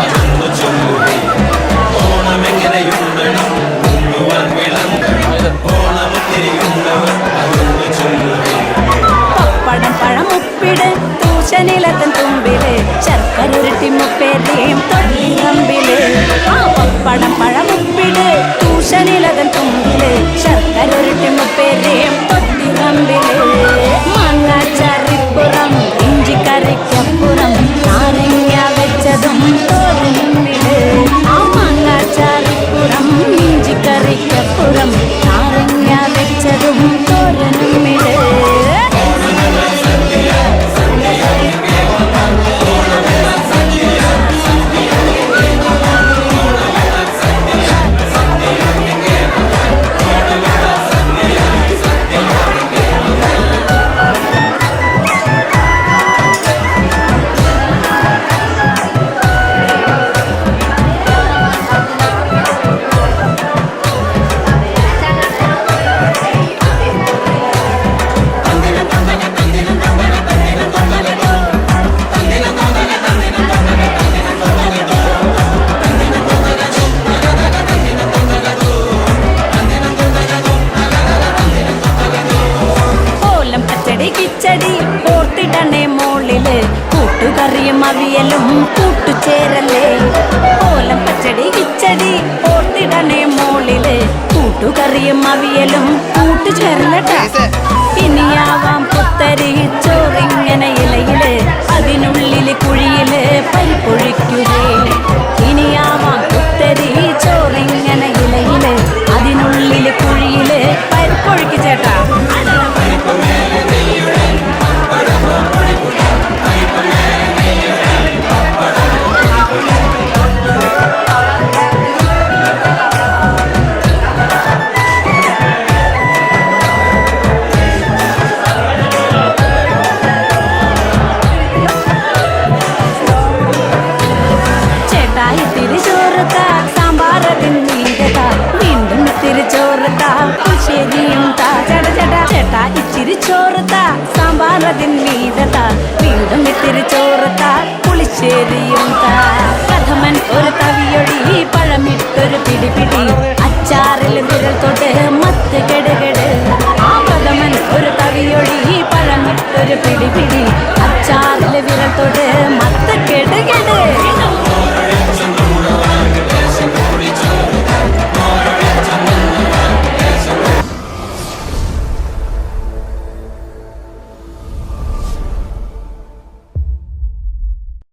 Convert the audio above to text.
അതൊന്നു ചൊല്ലുക ഓണമെങ്ങനെയുണ്ടണം ഉണ്ണുവാൻ വിളങ്ങണം ഓണമൊത്തിരിയുണ്ടവർ അതൊന്നു ചൊല്ലുക പപ്പടം പഴം ഉപ്പിട് തൂശനിലത്തൻ തുമ്പിൽ ശർക്കരുരുട്ടി മുപ്പേതേം തൊള്ളിയമ്പിൽ ആ പപ്പടം പഴം ഉപ്പിട് തൂശനിലതൻ തുമ്പിൽ ശർക്കരുരുട്ടി പോട്ടിടണേ മോളിൽ. കൂട്ടുകറിയും അവിയലും കൂട്ടുചേരല്ലേ ഓലം പച്ചടി കിച്ചടി പോട്ടിടണേ മോളിൽ. കൂട്ടുകറിയും അവിയലും കൂട്ടുചേരലട്ടാ തിരിച്ചോറുത്ത സാമ്പാറതിൻ നീണ്ടത വീണ്ടും തിരിച്ചോറുത്ത ശരിയും താ ചട ചട ചേട്ടാ ഇച്ചിരി ചോറുത്ത നീണ്ടത വീണ്ടും പുളിശ്ശേരിയും താ. പ്രഥമൻ ഒരു തവിയൊടി പഴമിട്ടൊരു പിടിപിടി അച്ചാറിൽ വിരൽ തൊട്ട്